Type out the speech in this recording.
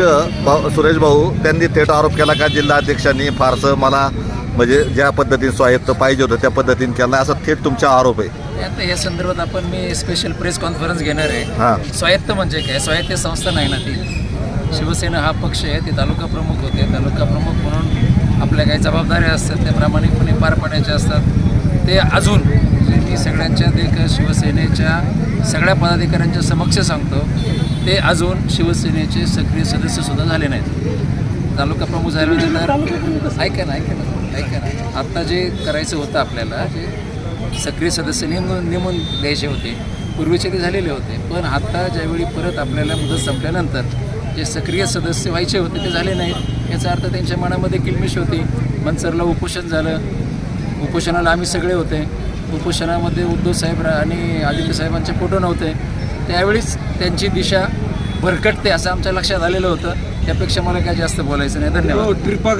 अध्यक्ष भाऊ सुरेश भाऊ त्यांनी थेट आरोप केला का जिल्हा अध्यक्षांनी? फारसं मला म्हणजे ज्या पद्धतीने स्वायत्त पाहिजे होतं त्या पद्धतीने केला असा थेट तुमचा आरोप आहे. आता या संदर्भात आपण मी स्पेशल प्रेस कॉन्फरन्स घेणार आहे. हां. स्वायत्त म्हणजे काय? स्वायत्त संस्था नाही ना ती. शिवसेना हा पक्ष आहे ते तालुका प्रमुख होते. तालुका प्रमुख म्हणून आपल्या काही जबाबदाऱ्या असतात त्या प्रामाणिकपणे पार पाडायच्या असतात. ते अजून जे मी सगळ्यांच्या देख शिवसेनेच्या सगळ्या पदाधिकाऱ्यांच्या समक्ष सांगतो ते अजून शिवसेनेचे सक्रिय सदस्यसुद्धा झाले नाहीत. तालुका प्रमुख झाल्यानंतर ऐका ना ऐका ना ऐका ना. आत्ता जे करायचं होतं आपल्याला जे सक्रिय सदस्य नेमून नेमून द्यायचे होते पूर्वीचे ते झालेले होते. पण आता ज्यावेळी परत आपल्याला मुदत संपल्यानंतर जे सक्रिय सदस्य व्हायचे होते ते झाले नाहीत. याचा अर्थ त्यांच्या मनामध्ये किलमिश होती. मनसरला उपोषण झालं. उपोषणाला आम्ही सगळे होते. उपोषणामध्ये उद्धव साहेब आणि आदित्य साहेबांचे फोटो नव्हते. त्यावेळीच त्यांची दिशा भरकटते असं आमच्या लक्षात आलेलं होतं. त्यापेक्षा मला काय जास्त बोलायचं नाही. धन्यवाद. हो, ट्रिपा